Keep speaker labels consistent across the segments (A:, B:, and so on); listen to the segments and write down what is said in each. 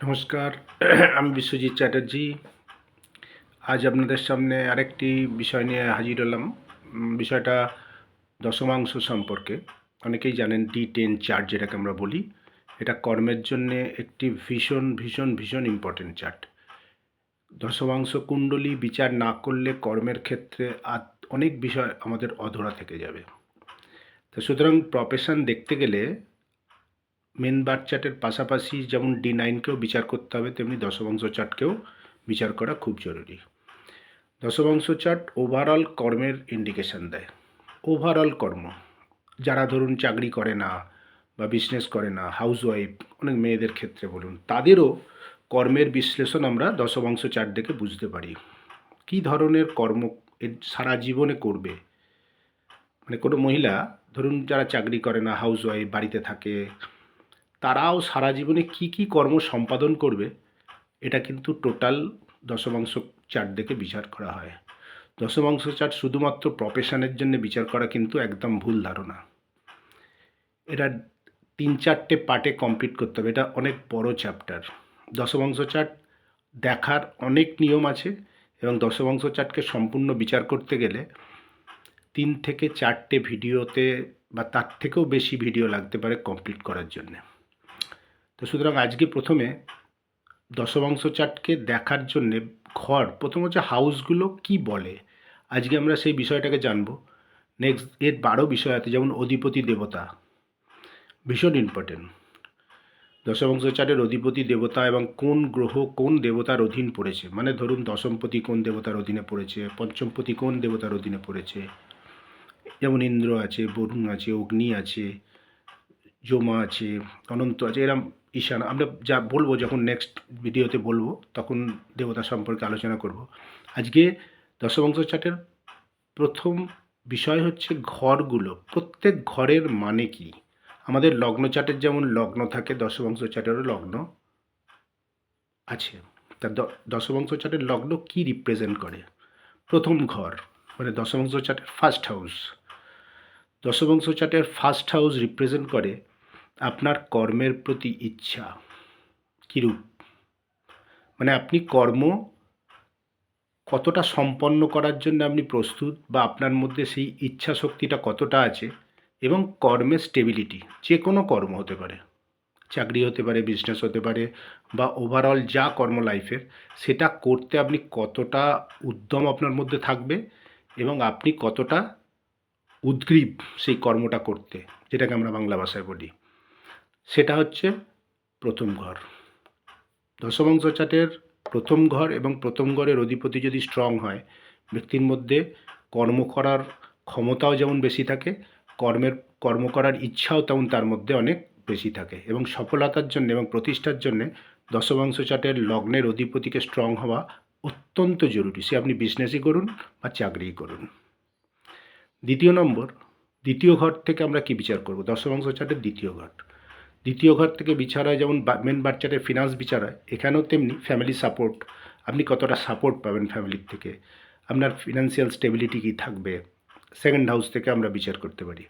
A: নমস্কার, আমি বিশ্বজিৎ চ্যাটার্জি। আজ আপনাদের সামনে আরেকটি বিষয় নিয়ে হাজির হলাম। বিষয়টা দশমাংশ সম্পর্কে। অনেকেই জানেন ডি টেন চার্ট যেটাকে আমরা বলি। এটা কর্মের জন্য একটি ভীষণ ভীষণ ভীষণ ইম্পর্টেন্ট চার্ট দশমাংশ কুণ্ডলী বিচার না করলে কর্মের ক্ষেত্রে অনেক বিষয় আমাদের অধরা থেকে যাবে। তো সুতরাং প্রফেশন দেখতে গেলে মেন বার চার্টের পাশাপাশি যেমন ডি নাইনকেও বিচার করতে হবে, তেমনি দশমাংশ চার্টকেও বিচার করা খুব জরুরি। দশমাংশ চার্ট ওভারঅল কর্মের ইন্ডিকেশন দেয়। ওভারঅল কর্ম, যারা ধরুন চাকরি করে না বা বিজনেস করে না হাউসওয়াইফ অনেক মেয়েদের ক্ষেত্রে বলুন, তাদেরও কর্মের বিশ্লেষণ আমরা দশমাংশ চার্ট দেখে বুঝতে পারি। কী ধরনের কর্ম সারা জীবনে করবে? মানে কোনো মহিলা, ধরুন যারা চাকরি করে না হাউসওয়াইফ বাড়িতে থাকে তারাও সারা জীবনে কি কি কর্ম সম্পাদন করবে, এটা কিন্তু টোটাল দশমাংশ চার্ট দেখে বিচার করা হয়। দশমাংশ চার্ট শুধুমাত্র প্রফেশনের জন্য বিচার করা কিন্তু একদম ভুল ধারণা। এটা তিন চারটে পার্টে কমপ্লিট করতে হবে, এটা অনেক বড় চ্যাপ্টার দশমাংশ চার্ট দেখার অনেক নিয়ম আছে এবং দশমাংশ চার্টকে সম্পূর্ণ বিচার করতে গেলে তিন থেকে চারটে ভিডিওতে বা তার থেকেও বেশি ভিডিও লাগতে পারে কমপ্লিট করার জন্যে। তো সুতরাং আজকে প্রথমে দশমাংশ চার্টকে দেখার জন্যে ঘর, প্রথম হচ্ছে হাউসগুলো কি বলে? আজকে আমরা সেই বিষয়টাকে জানব। নেক্সট এর বারো বিষয় আছে, যেমন অধিপতি দেবতা। ভীষণ ইম্পর্টেন্ট দশমাংশ চার্টের অধিপতি দেবতা এবং কোন গ্রহ কোন দেবতার অধীন পড়েছে? মানে ধরুন দশমপতি কোন দেবতার অধীনে পড়েছে, পঞ্চমপতি কোন দেবতার অধীনে পড়েছে? যেমন ইন্দ্র আছে, বরুণ আছে, অগ্নি আছে জমা আছে, অনন্ত আছে, এরম ঈশান, আমরা যা বলব যখন নেক্সট ভিডিওতে বলব, তখন দেবতা সম্পর্কে আলোচনা করব। আজকে দশবংশ চার্টের প্রথম বিষয় হচ্ছে ঘরগুলো। প্রত্যেক ঘরের মানে কি? আমাদের লগ্ন চার্টের যেমন লগ্ন থাকে, দশবংশ চার্টেরও লগ্ন আছে। তা দশবংশ চার্টের লগ্ন কি রিপ্রেজেন্ট করে? প্রথম ঘর মানে দশবংশ চার্টের ফার্স্ট হাউস দশবংশ চার্টের ফার্স্ট হাউস রিপ্রেজেন্ট করে আপনার কর্মের প্রতি ইচ্ছা কীরূপ? মানে আপনি কর্ম কতটা সম্পন্ন করার জন্য আপনি প্রস্তুত বা আপনার মধ্যে সেই ইচ্ছা শক্তিটা কতটা আছে এবং কর্মের স্টেবিলিটি যে কোনো কর্ম হতে পারে, চাকরি হতে পারে বিজনেস হতে পারে বা ওভারঅল যা কর্ম লাইফের সেটা করতে আপনি কতটা উদ্যম আপনার মধ্যে থাকবে এবং আপনি কতটা উদ্গ্রীব সেই কর্মটা করতে, যেটাকে আমরা বাংলা ভাষায় বলি। সেটা হচ্ছে প্রথম ঘর। দশমাংশ চার্টের প্রথম ঘর এবং প্রথম ঘরের অধিপতি যদি স্ট্রং হয়, ব্যক্তির মধ্যে কর্ম করার ক্ষমতাও যেমন বেশি থাকে, কর্মের, কর্ম করার ইচ্ছাও তেমন তার মধ্যে অনেক বেশি থাকে এবং সফলতার জন্য এবং প্রতিষ্ঠার জন্য দশমাংশ চার্টের লগ্নের অধিপতিকে স্ট্রং হওয়া অত্যন্ত জরুরি। সে আপনি বিজনেসই করুন বা চাকরিই করুন। দ্বিতীয় নম্বর, দ্বিতীয় ঘর থেকে আমরা কি বিচার করব? দশমাংশ চার্টের দ্বিতীয় ঘর। দ্বিতীয় ঘর থেকে বিচার হয় যেমন মেন বাচ্চাটের ফিনান্স বিচার হয় এখানেও তেমনি ফ্যামিলি সাপোর্ট আপনি কতটা সাপোর্ট পাবেন ফ্যামিলির থেকে? আপনার ফিনান্সিয়াল স্টেবিলিটি কী থাকবে? সেকেন্ড হাউস থেকে আমরা বিচার করতে পারি।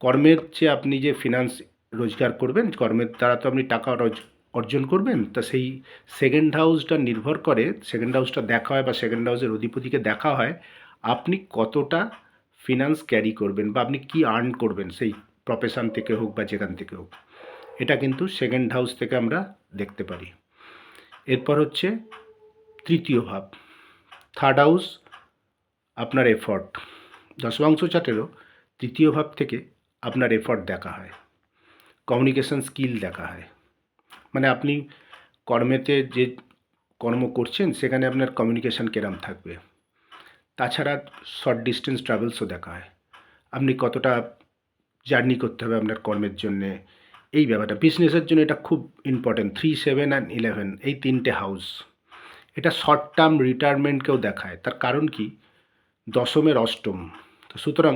A: কর্মের যে আপনি যে ফিনান্স রোজগার করবেন, কর্মের দ্বারা তো আপনি টাকা রোজ- অর্জন করবেন, তা সেই সেকেন্ড হাউসটা নির্ভর করে সেকেন্ড হাউসটা দেখা হয় বা সেকেন্ড হাউসের অধিপতিকে দেখা হয়, আপনি কতটা ফিনান্স ক্যারি করবেন বা আপনি কি আর্ন করবেন, সেই প্রফেশন থেকে হোক বা যেখান থেকে হোক। এটা কিন্তু সেকেন্ড হাউস থেকে আমরা দেখতে পারি। এরপর হচ্ছে তৃতীয় ভাব। থার্ড হাউস আপনার এফর্ট দশমাংশ চার্টেরও তৃতীয় ভাব থেকে আপনার এফর্ট দেখা হয়। কমিউনিকেশন স্কিল দেখা হয়। মানে আপনি কর্মেতে যে কর্ম করছেন, সেখানে আপনার কমিউনিকেশন কেরাম থাকবে। তাছাড়া শর্ট ডিস্টেন্স ট্রাভেলসও দেখা হয়। আপনি কতটা জার্নি করতে হবে আপনার কর্মের জন্যে এই ব্যাপারটা বিজনেসের জন্য এটা খুব important three seven and eleven এই তিনটে হাউস এটা শর্ট টার্ম রিটায়ারমেন্টকেও দেখায়, তার কারণ কি? দশমের অষ্টম। তো সুতরাং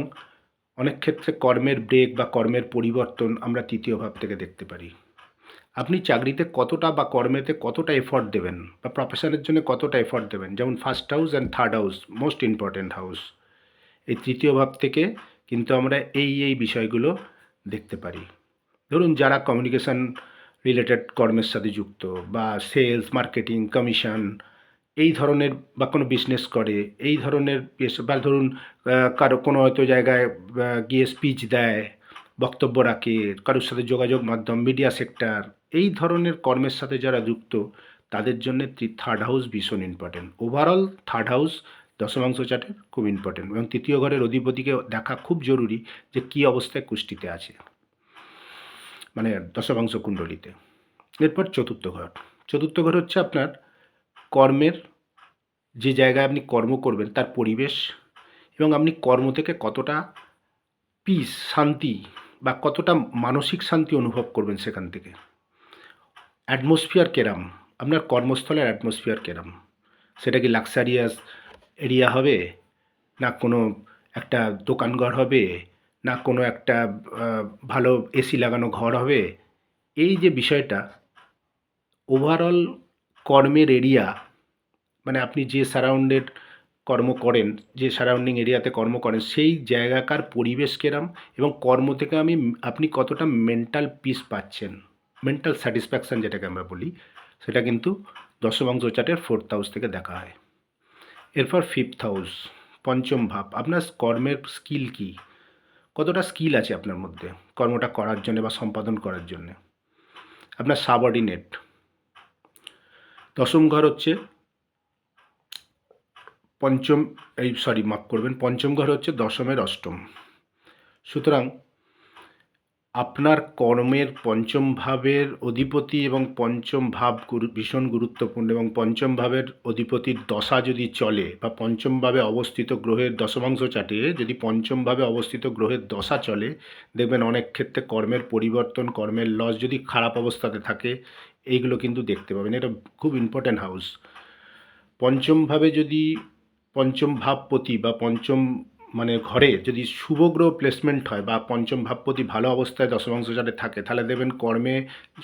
A: অনেক ক্ষেত্রে কর্মের ব্রেক বা কর্মের পরিবর্তন আমরা তৃতীয় ভাব থেকে দেখতে পারি। আপনি চাকরিতে কতটা বা কর্মেতে কতটা এফর্ট দেবেন বা প্রফেশনের জন্য কতটা এফর্ট দেবেন? যেমন first house and third house most important house এই তৃতীয় ভাব থেকে কিন্তু আমরা এই এই বিষয়গুলো দেখতে পারি। ধরুন যারা কমিউনিকেশন রিলেটেড কর্মের সাথে যুক্ত বা সেলস মার্কেটিং কমিশন এই ধরনের বা কোনো বিজনেস করে, এই ধরনের বা ধরুন কারও কোনো হয়তো জায়গায় গিয়ে স্পিচ দেয়, বক্তব্য রাখে, কারোর সাথে যোগাযোগ মাধ্যম মিডিয়া সেক্টর এই ধরনের কর্মের সাথে যারা যুক্ত, তাদের জন্য থার্ড হাউস ভীষণ ইম্পর্টেন্ট ওভারঅল থার্ড হাউস দশমাংশ চার্টের খুব ইম্পর্টেন্ট এবং তৃতীয় ঘরের অধিপতিকে দেখা খুব জরুরি যে কী অবস্থায় কুষ্টিতে আছে। মানে দশমাংশ কুণ্ডলিতে। এরপর চতুর্থ ঘর। চতুর্থ ঘর হচ্ছে আপনার কর্মের যে জায়গায় আপনি কর্ম করবেন, তার পরিবেশ এবং আপনি কর্ম থেকে কতটা পিস শান্তি বা কতটা মানসিক শান্তি অনুভব করবেন সেখান থেকে। অ্যাটমসফিয়ার কেরাম। আপনার কর্মস্থলের অ্যাটমসফিয়ার কেরাম। সেটা কি লাক্সারিয়াস এরিয়া হবে? না কোনো একটা দোকানঘর হবে? না কোনো একটা ভালো এসি লাগানো ঘর হবে? এই যে বিষয়টা ওভারঅল কর্মের এরিয়া মানে আপনি যে সারাউন্ডেড কর্ম করেন, যে সারাউন্ডিং এরিয়াতে কর্ম করেন, সেই জায়গাকার পরিবেশ কেরাম এবং কর্ম থেকে আমি, আপনি কতটা মেন্টাল পিস পাচ্ছেন? মেন্টাল স্যাটিসফ্যাকশান যেটাকে আমরা বলি, সেটা কিন্তু দশমাংশ চার্টের ফোর্থ হাউস থেকে দেখা হয়। এরপর ফিফথ হাউস পঞ্চম ভাব, আপনার কর্মের স্কিল কি? কতটা স্কিল আছে আপনার মধ্যে? কর্মটা করার জন্য বা সম্পাদন করার জন্য। আপনার সাবঅর্ডিনেট দশম ঘর হচ্ছে পঞ্চম, এই সরি মাফ করবেন, পঞ্চম ঘর হচ্ছে দশমের অষ্টম। সুতরাং আপনার কর্মের পঞ্চম ভাবের অধিপতি এবং পঞ্চম ভাব গুরু- ভীষণ গুরুত্বপূর্ণ এবং পঞ্চম ভাবের অধিপতির দশা যদি চলে বা পঞ্চম ভাবে অবস্থিত গ্রহের দশমাংশ চাটে, যদি পঞ্চম ভাবে অবস্থিত গ্রহের দশা চলে, দেখবেন অনেক ক্ষেত্রে কর্মের পরিবর্তন, কর্মের লস যদি খারাপ অবস্থাতে থাকে, এইগুলো কিন্তু দেখতে পাবেন। এটা খুব ইম্পর্ট্যান্ট হাউস পঞ্চমভাবে যদি পঞ্চম ভাবপতি বা পঞ্চম মানে ঘরে যদি শুভ গ্রহ প্লেসমেন্ট হয় বা পঞ্চম ভাবপতি ভালো অবস্থায় দশমাংশ চাটে থাকে, তাহলে দেবেন কর্মে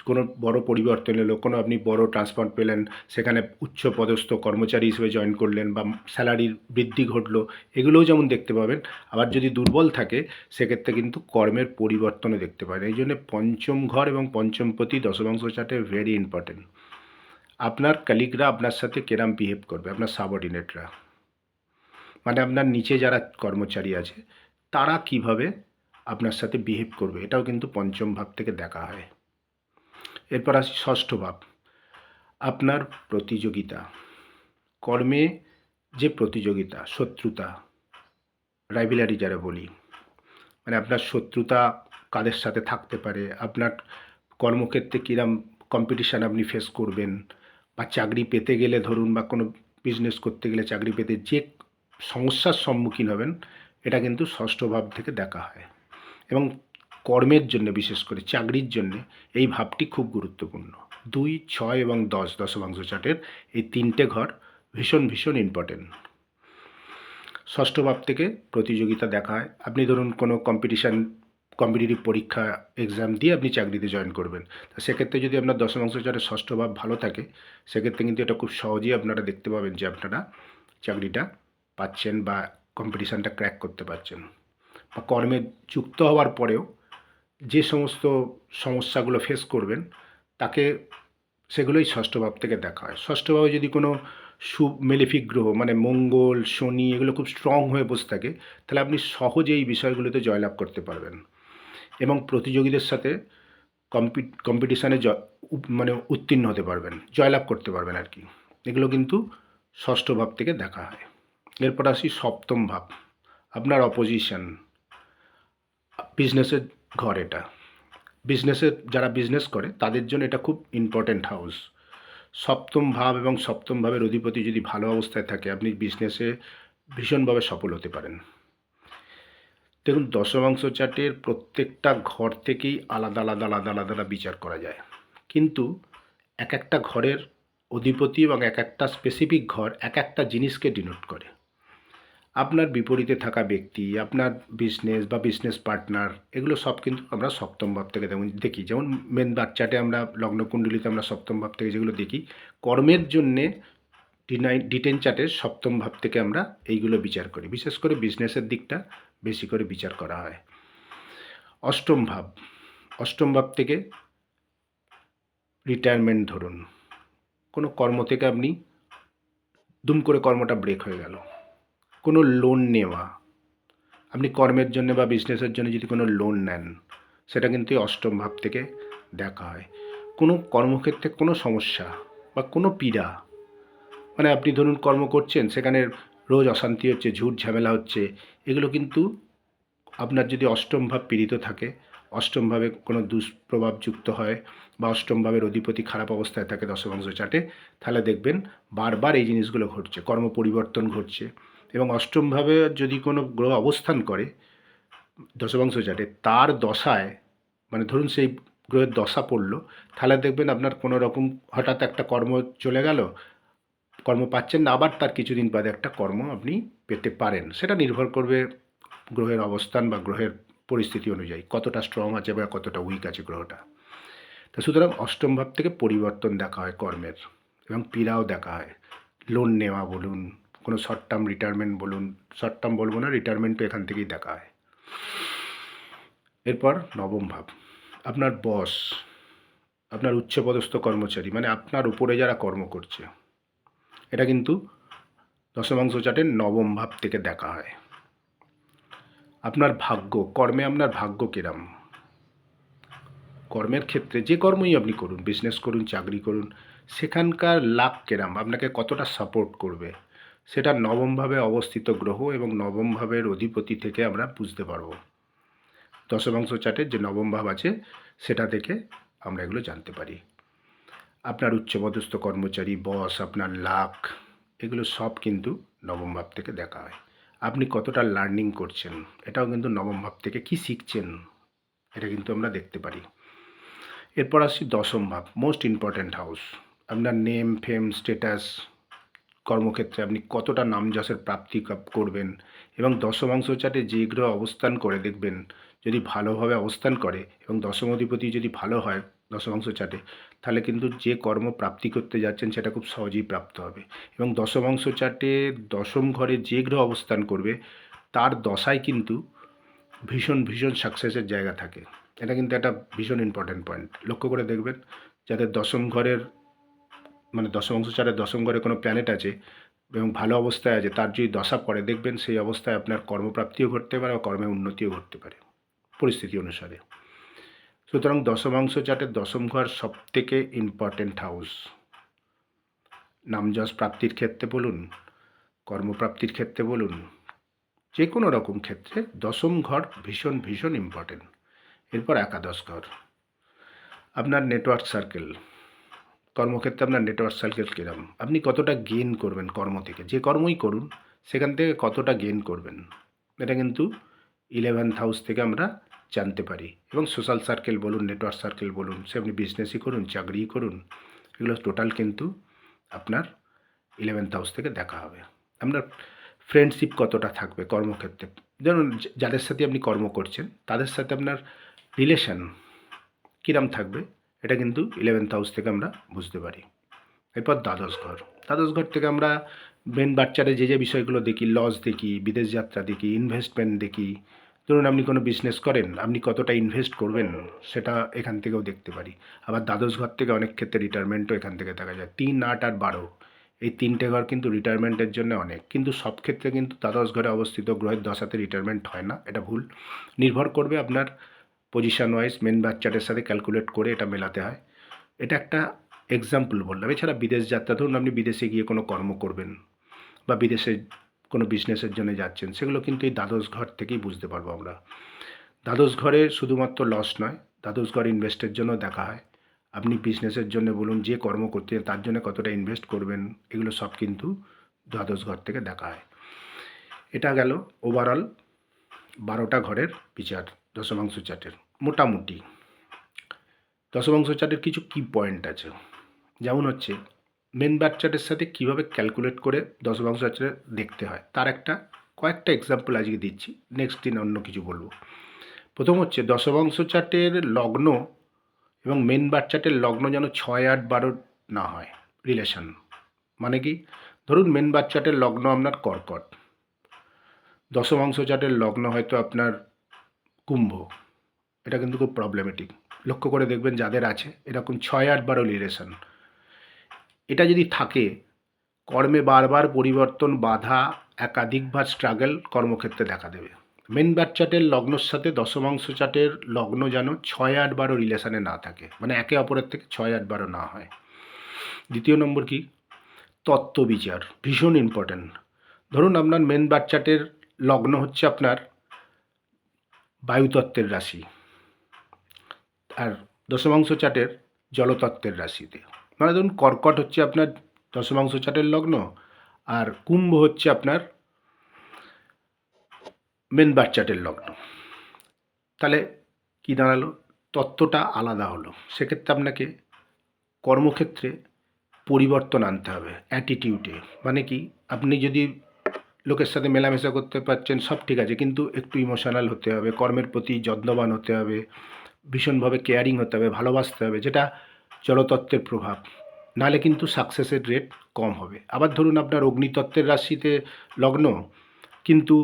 A: কোনো বড় পরিবর্তন এলো। কোনো আপনি বড় ট্রান্সফার পেলেন, সেখানে উচ্চ পদস্থ কর্মচারী হিসেবে জয়েন করলেন বা স্যালারির বৃদ্ধি ঘটলো, এগুলোও যেমন দেখতে পাবেন। আবার যদি দুর্বল থাকে, সেক্ষেত্রে কিন্তু কর্মের পরিবর্তনও দেখতে পাবেন। এই জন্য পঞ্চম ঘর এবং পঞ্চমপতি দশমাংশ চাটে ভেরি ইম্পর্টেন্ট আপনার কালিগরা আপনার সাথে কেরাম বিহেভ করবে, আপনার সাবঅর্ডিনেটরা মানে আপনার নিচে যারা কর্মচারী আছে, তারা কীভাবে আপনার সাথে বিহেভ করবে? এটাও কিন্তু পঞ্চম ভাব থেকে দেখা হয়। এরপর আসি ষষ্ঠ ভাব, আপনার প্রতিযোগিতা। কর্মে যে প্রতিযোগিতা, শত্রুতা রাইভেলারি যারা বলি মানে আপনার শত্রুতা কাদের সাথে থাকতে পারে, আপনার কর্মক্ষেত্রে কীরম কম্পিটিশান আপনি ফেস করবেন, বা চাকরি পেতে গেলে ধরুন, বা কোনো বিজনেস করতে গেলে চাকরি পেতে যে সমস্যার সম্মুখীন হবেন, এটা কিন্তু ষষ্ঠ ভাব থেকে দেখা হয়। এবং কর্মের জন্য, বিশেষ করে চাকরির জন্য, এই ভাবটি খুব গুরুত্বপূর্ণ। দুই, ছয় এবং দশ দশমাংশ চার্টের এই তিনটে ঘর ভীষণ ভীষণ ইম্পর্টেন্ট ষষ্ঠ ভাব থেকে প্রতিযোগিতা দেখা হয়। আপনি ধরুন, কোনো কম্পিটিশান কম্পিটিটিভ পরীক্ষা এক্সাম দিয়ে আপনি চাকরিতে জয়েন করবেন। তা সেক্ষেত্রে যদি আপনার দশমাংশ চারের ষষ্ঠ ভাব ভালো থাকে, সেক্ষেত্রে কিন্তু এটা খুব সহজেই আপনারা দেখতে পাবেন যে আপনারা চাকরিটা পাচ্ছেন বা কম্পিটিশানটা ক্র্যাক করতে পারছেন। বা কর্মে যুক্ত হওয়ার পরেও যে সমস্ত সমস্যাগুলো ফেস করবেন, তাকে সেগুলোই ষষ্ঠ ভাব থেকে দেখা হয়। ষষ্ঠভাবে যদি কোনো সু মেলিফিক গ্রহ মানে মঙ্গল, শনি এগুলো খুব স্ট্রং হয়ে বসে থাকে, তাহলে আপনি সহজে এই বিষয়গুলোতে জয়লাভ করতে পারবেন। এবং প্রতিযোগীদের সাথে কম্পি কম্পিটিশানে মানে উত্তীর্ণ হতে পারবেন, জয়লাভ করতে পারবেন আর কি। এগুলো কিন্তু ষষ্ঠ ভাব থেকে দেখা হয়। এরপর আসি সপ্তম ভাব, আপনার অপোজিশন বিজনেসের ঘর এটা। বিজনেসের যারা বিজনেস করে, তাদের জন্য এটা খুব ইম্পর্ট্যান্ট হাউস সপ্তম ভাব এবং সপ্তম ভাবের অধিপতি যদি ভালো অবস্থায় থাকে, আপনি বিজনেসে ভীষণভাবে সফল হতে পারেন। দেখুন, দশমাংশ চার্টের প্রত্যেকটা ঘর থেকেই আলাদা আলাদা আলাদা আলাদা আলাদা বিচার করা যায়। কিন্তু এক একটা ঘরের অধিপতি এবং এক একটা স্পেসিফিক ঘর এক একটা জিনিসকে ডিনোট করে। আপনার বিপরীতে থাকা ব্যক্তি, আপনার বিজনেস বা বিজনেস পার্টনার এগুলো সব কিন্তু আমরা সপ্তম ভাব থেকে যেমন দেখি। যেমন মেন বাচ্চাটে আমরা লগ্নকুণ্ডলিতে আমরা সপ্তম ভাব থেকে যেগুলো দেখি, কর্মের জন্যে ডিনাই ডিটেন চার্টে সপ্তম ভাব থেকে আমরা এইগুলো বিচার করি। বিশেষ করে বিজনেসের দিকটা বেশি করে বিচার করা হয়। অষ্টম ভাব অষ্টম ভাব থেকে রিটায়ারমেন্ট ধরুন। কোনো কর্ম থেকে আপনি দুম করে কর্মটা ব্রেক হয়ে গেল। কোনো লোন নেওয়া। আপনি কর্মের জন্য বা বিজনেসের জন্য যদি কোনো লোন নেন, সেটা কিন্তু এই অষ্টম ভাব থেকে দেখা হয়। কোনো কর্মক্ষেত্রে কোনো সমস্যা বা কোনো পীড়া মানে আপনি ধরুন কর্ম করছেন, সেখানে রোজ অশান্তি হচ্ছে, ঝুট ঝামেলা হচ্ছে, এগুলো কিন্তু আপনার যদি অষ্টম ভাব পীড়িত থাকে অষ্টমভাবে কোনো দুষ্প্রভাব যুক্ত হয় বা অষ্টমভাবের অধিপতি খারাপ অবস্থায় থাকে দশমাংশ চাটে, তাহলে দেখবেন বারবার এই জিনিসগুলো ঘটছে, কর্ম পরিবর্তন ঘটছে। এবং অষ্টমভাবে যদি কোনো গ্রহ অবস্থান করে, দশমাংশ চাটে তার দশায় মানে ধরুন সেই গ্রহের দশা পড়ল, তাহলে দেখবেন আপনার কোনো রকম হঠাৎ একটা কর্ম চলে গেল, কর্ম পাচ্ছেন না, আবার তার কিছুদিন বাদে একটা কর্ম আপনি পেতে পারেন। সেটা নির্ভর করবে গ্রহের অবস্থান বা গ্রহের পরিস্থিতি অনুযায়ী, কতটা স্ট্রং আছে বা কতটা উইক আছে গ্রহটা। তা সুতরাং অষ্টম ভাব থেকে পরিবর্তন দেখা হয় কর্মের, এবং পীড়াও দেখা হয়। লোন নেওয়া বলুন কোনো শর্ট টার্ম রিটায়ারমেন্ট বলুন শর্ট টার্ম বলব না রিটায়ারমেন্ট তো এখান থেকেই দেখা হয়। এরপর নবম ভাব, আপনার বস আপনার উচ্চপদস্থ কর্মচারী মানে আপনার উপরে যারা কর্ম করছে, এটা কিন্তু দশমাংশ চাটের নবম ভাব থেকে দেখা হয়। আপনার ভাগ্য, কর্মে আপনার ভাগ্য কিরাম? কর্মের ক্ষেত্রে যে কর্মই আপনি করুন বিজনেস করুন, চাকরি করুন, সেখানকার লাভ কেরাম? আপনাকে কতটা সাপোর্ট করবে? সেটা নবমভাবে অবস্থিত গ্রহ এবং নবম ভাবের অধিপতি থেকে আমরা বুঝতে পারব। দশমাংশ চাটের যে নবম ভাব আছে, সেটা থেকে আমরা এগুলো জানতে পারি। আপনার উচ্চপদস্থ কর্মচারী, বস, আপনার লাক এগুলো সব কিন্তু নবম ভাব থেকে দেখা হয়। আপনি কতটা লার্নিং করছেন, এটাও কিন্তু নবম ভাব থেকে কি শিখছেন, এটা কিন্তু আমরা দেখতে পারি। এরপর আসছি দশম ভাব মোস্ট ইম্পর্ট্যান্ট হাউস আপনার নেম ফেম স্টেটাস কর্মক্ষেত্রে আপনি কতটা নাম যশের প্রাপ্তি করবেন এবং দশমাংশ চাটে যে গ্রহ অবস্থান করে দেখবেন যদি ভালোভাবে অবস্থান করে এবং দশম অধিপতি যদি ভালো হয় দশমাংশ চাটে, তাহলে কিন্তু যে কর্ম প্রাপ্তি করতে যাচ্ছেন সেটা খুব সহজেই প্রাপ্ত হবে। এবং দশমাংশ চাটে দশম ঘরে যে গ্রহ অবস্থান করবে, তার দশায় কিন্তু ভীষণ ভীষণ সাকসেসের জায়গা থাকে। এটা কিন্তু একটা ভীষণ ইম্পর্ট্যান্ট পয়েন্ট লক্ষ্য করে দেখবেন যাদের দশম ঘরের মানে দশমাংশ চারের দশম ঘরে কোনো প্ল্যানেট আছে এবং ভালো অবস্থায় আছে, তার যদি দশা পড়ে দেখবেন, সেই অবস্থায় আপনার কর্মপ্রাপ্তিও ঘটতে পারে বা কর্মে উন্নতিও ঘটতে পারে পরিস্থিতি অনুসারে। সুতরাং দশমাংশ চাটের দশম ঘর সব থেকে ইম্পর্টেন্ট হাউস নামযশ প্রাপ্তির ক্ষেত্রে বলুন, কর্মপ্রাপ্তির ক্ষেত্রে বলুন যে কোনো রকম ক্ষেত্রে দশম ঘর ভীষণ ভীষণ ইম্পর্টেন্ট এরপর একাদশ ঘর। আপনার নেটওয়ার্ক সার্কেল কর্মক্ষেত্রে আপনার নেটওয়ার্ক সার্কেল কীরকম? আপনি কতটা গেইন করবেন কর্ম থেকে? যে কর্মই করুন, সেখান থেকে কতটা গেইন করবেন? এটা কিন্তু ইলেভেন্থ হাউস থেকে আমরা জানতে পারি। এবং সোশ্যাল সার্কেল বলুন নেটওয়ার্ক সার্কেল বলুন, সে আপনি বিজনেসই করুন, চাকরিই করুন, এগুলো টোটাল কিন্তু আপনার ইলেভেন্থ হাউস থেকে দেখা হবে। আপনার ফ্রেন্ডশিপ কতটা থাকবে কর্মক্ষেত্রে? ধরুন, যাদের সাথে আপনি কর্ম করছেন, তাদের সাথে আপনার রিলেশন কিরম থাকবে? এটা কিন্তু ইলেভেন্থ হাউস থেকে আমরা বুঝতে পারি। এরপর দ্বাদশ ঘর। দ্বাদশ ঘর থেকে আমরা মেন বাচ্চারা যে যে বিষয়গুলো দেখি লস দেখি, বিদেশ যাত্রা দেখি ইনভেস্টমেন্ট দেখি, ধরুন আপনি কোনো বিজনেস করেন, আপনি কতটা ইনভেস্ট করবেন সেটা এখান থেকেও দেখতে পারি। আবার দ্বাদশ ঘর থেকে অনেক ক্ষেত্রে রিটায়ারমেন্টও এখান থেকে দেখা যায়। তিন, আট আর বারো, এই তিনটে ঘর কিন্তু রিটায়ারমেন্টের জন্য অনেক। কিন্তু সব ক্ষেত্রে কিন্তু দ্বাদশ ঘরে অবস্থিত গ্রহের দশাতে রিটায়ারমেন্ট হয় না, এটা ভুল। নির্ভর করবে আপনার পজিশন ওয়াইজ মেন বাচ্চাদের সাথে ক্যালকুলেট করে এটা মেলাতে হয়। এটা একটা এক্সাম্পল বললাম। এছাড়া বিদেশ যাত্রা, ধরুন আপনি বিদেশে গিয়ে কোনো কর্ম করবেন বা বিদেশে কোনো বিজনেসের জন্য যাচ্ছেন, সেগুলো কিন্তু এই দ্বাদশ ঘর থেকেই বুঝতে পারব আমরা। দ্বাদশ ঘরে শুধুমাত্র লস নয়, দ্বাদশ ঘর ইনভেস্টের জন্য দেখা হয়। আপনি বিজনেসের জন্য বলুন, যে কর্ম করতে তার জন্য কতটা ইনভেস্ট করবেন, এগুলো সব কিন্তু দ্বাদশ ঘর থেকে দেখা হয়। এটা গেল ওভারঅল বারোটা ঘরের বিচার। দশমাংশ চাটের মোটামুটি। দশমাংশ চার্টের কিছু কি পয়েন্ট আছে। যেমন হচ্ছে মেন বার চার্টের সাথে কীভাবে ক্যালকুলেট করে দশমাংশ চার্টে দেখতে হয়, তার একটা কয়েকটা এক্সাম্পল আজকে দিচ্ছি নেক্সট দিন অন্য কিছু বলব। প্রথম হচ্ছে, দশমাংশ চার্টের লগ্ন এবং মেন বার চার্টের লগ্ন যেন ছয়, আট, বারো না হয় রিলেশন মানে কি? ধরুন মেন বার চার্টের লগ্ন আপনার কর্কট। দশমাংশ চার্টের লগ্ন হয়তো আপনার কুম্ভ। এটা কিন্তু খুব প্রবলেমেটিক লক্ষ্য করে দেখবেন যাদের আছে, এরকম ছয় আট বারো রিলেশন এটা যদি থাকে, কর্মে বারবার পরিবর্তন, বাধা, একাধিকবার স্ট্রাগল কর্মক্ষেত্রে দেখা দেবে। মেন বার চার্টের লগ্নর সাথে দশমাংশ চার্টের লগ্ন যেন ছয় আট বারো রিলেশানে না থাকে। মানে একে অপরের থেকে ছয় আট বারো না হয়। দ্বিতীয় নম্বর কি? তত্ত্ব বিচার। ভীষণ ইম্পর্ট্যান্ট ধরুন আপনার মেন বার চার্টের লগ্ন হচ্ছে আপনার বায়ুতত্ত্বের রাশি আর দশমাংশ চার্টের জলতত্ত্বের রাশিতে। মানে ধরুন কর্কট হচ্ছে আপনার দশমাংশ চার্টের লগ্ন আর কুম্ভ হচ্ছে আপনার মেন বার চার্টের লগ্ন। তাহলে কি দাঁড়াল? তত্ত্বটা আলাদা হলো। সেক্ষেত্রে আপনাকে কর্মক্ষেত্রে পরিবর্তন আনতে হবে অ্যাটিটিউডে মানে কি? আপনি যদি লোকের সাথে মেলামেশা করতে পারছেন, সব ঠিক আছে, কিন্তু একটু ইমোশনাল হতে হবে, কর্মের প্রতি যত্নবান হতে হবে, ভীষণভাবে কেয়ারিং হতে হবে, ভালোবাসতে হবে, যেটা জলতত্ত্বের প্রভাব। নাহলে কিন্তু সাকসেসের রেট কম হবে। আবার ধরুন আপনার অগ্নিতত্ত্বের রাশিতে লগ্ন, কিন্তু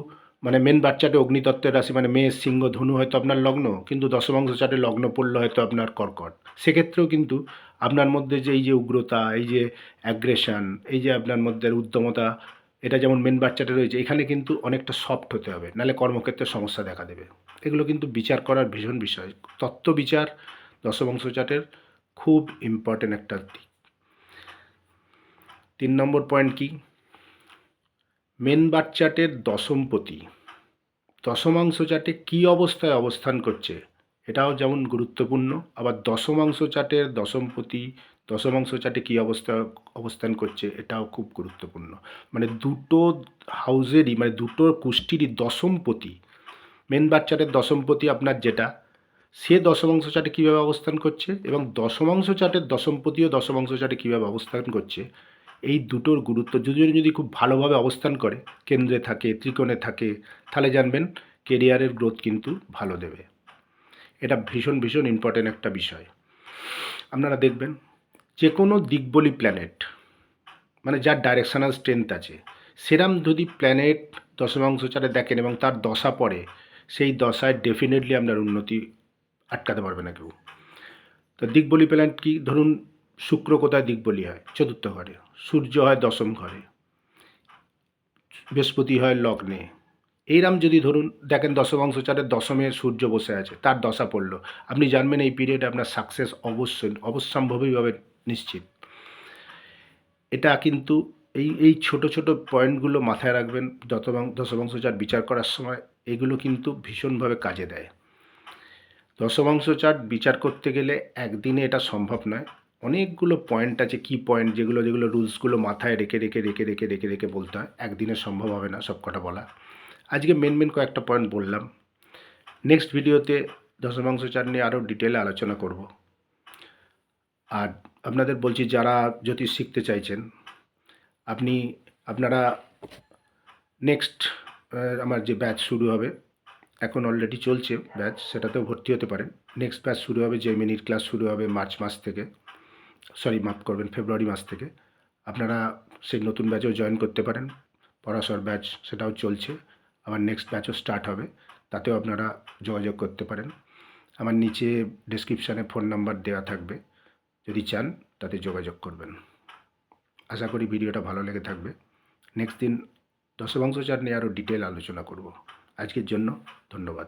A: মানে মেন বাচ্চাটা অগ্নিতত্ত্বের রাশি মানে মেষ, সিংহ, ধনু হয়তো আপনার লগ্ন, কিন্তু দশমাংশ চাটে লগ্ন পড়ল হয়তো আপনার কর্কট। সেক্ষেত্রেও কিন্তু আপনার মধ্যে যে এই যে উগ্রতা, এই যে অ্যাগ্রেশন এই যে আপনার মধ্যে উদ্যমতা এটা যেমন মেন বাচ্চাটা রয়েছে, এখানে কিন্তু অনেকটা সফট হতে হবে, নাহলে কর্মক্ষেত্রে সমস্যা দেখা দেবে। এগুলো কিন্তু বিচার করার ভীষণ বিষয়। তত্ত্ব বিচার, দশমাংশ চাটের খুব ইম্পর্টেন্ট একটা দিক। তিন নম্বর পয়েন্ট কি? মেন বাচ্চাটের দশমপতি দশমাংশ চাটে কী অবস্থায় অবস্থান করছে? এটাও যেমন গুরুত্বপূর্ণ, আবার দশমাংশ চাটের দশমপতি দশমাংশ চাটে কী অবস্থা, অবস্থান করছে, এটাও খুব গুরুত্বপূর্ণ। মানে দুটো হাউজেরই মানে দুটো কুষ্টিরই দশমপতি মেন বাচ্চাটের দশমপতি আপনার যেটা, সে দশমাংশ চাটে কীভাবে অবস্থান করছে এবং দশমাংশ চাটের দশমপতিও দশমাংশ চাটে কীভাবে অবস্থান করছে, এই দুটোর গুরুত্ব দুজন যদি খুব ভালোভাবে অবস্থান করে, কেন্দ্রে থাকে, ত্রিকোণে থাকে, তাহলে জানবেন কেরিয়ারের গ্রোথ কিন্তু ভালো দেবে। এটা ভীষণ ভীষণ ইম্পর্টেন্ট একটা বিষয়। আপনারা দেখবেন যে কোনো দিকবলি প্ল্যানেট মানে যার ডাইরেকশনাল স্ট্রেংথ আছে। সেরাম যদি প্ল্যানেট দশমাংশ চারে দেখেন এবং তার দশা পড়ে, সেই দশায় ডেফিনেটলি আপনার উন্নতি আটকাতে পারবে না কেউ। তো দিকবলি প্ল্যানেট কি? ধরুন শুক্র কোথায় দিকবলি হয়? চতুর্থ ঘরে। সূর্য হয় দশম ঘরে। বৃহস্পতি হয় লগ্নে। এইরাম যদি ধরুন দেখেন দশমাংশ চারের দশমে সূর্য বসে আছে, তার দশা পড়ল। আপনি জানবেন এই পিরিয়ডে আপনার সাকসেস অবশ্যই, অবশ্যম্ভাবীভাবে নিশ্চিত। এটা কিন্তু এই এই ছোট ছোট পয়েন্টগুলো মাথায় রাখবেন দশমাং দশমাংশ চার বিচার করার সময়, এগুলো কিন্তু ভীষণভাবে কাজে দেয়। দশমাংশ চার্ট বিচার করতে গেলে একদিনে এটা সম্ভব নয়। অনেকগুলো পয়েন্ট আছে, কি পয়েন্ট, যেগুলো যেগুলো রুলসগুলো মাথায় রেখে রেখে রেখে রেখে রেখে রেখে বলতে হয়। একদিনে সম্ভব হবে না সব কটা বলা। আজকে মেন মেন কয়েকটা পয়েন্ট বললাম। নেক্সট ভিডিওতে দশমাংশ চার নিয়ে আরও ডিটেলে আলোচনা করব। আর আপনাদের বলছি যারা জ্যোতিষ শিখতে চাইছেন, আপনি, আপনারা নেক্সট আমার যে ব্যাচ শুরু হবে, এখন অলরেডি চলছে ব্যাচ সেটাতেও ভর্তি হতে পারেন। নেক্সট ব্যাচ শুরু হবে যে মিনিট ক্লাস শুরু হবে মার্চ মাস থেকে সরি মাফ করবেন ফেব্রুয়ারি মাস থেকে। আপনারা সেই নতুন ব্যাচেও জয়েন করতে পারেন পরাশর ব্যাচ সেটাও চলছে। আবার নেক্সট ব্যাচও স্টার্ট হবে, তাতেও আপনারা যোগাযোগ করতে পারেন। আমার নিচে ডেসক্রিপশানে ফোন নাম্বার দেওয়া থাকবে। যদি চান, তাতে যোগাযোগ করবেন। আশা করি ভিডিওটা ভালো লেগে থাকবে। নেক্সট দিন দশমাংশ চার নিয়ে আরও ডিটেল আলোচনা করব। আজকের জন্য ধন্যবাদ।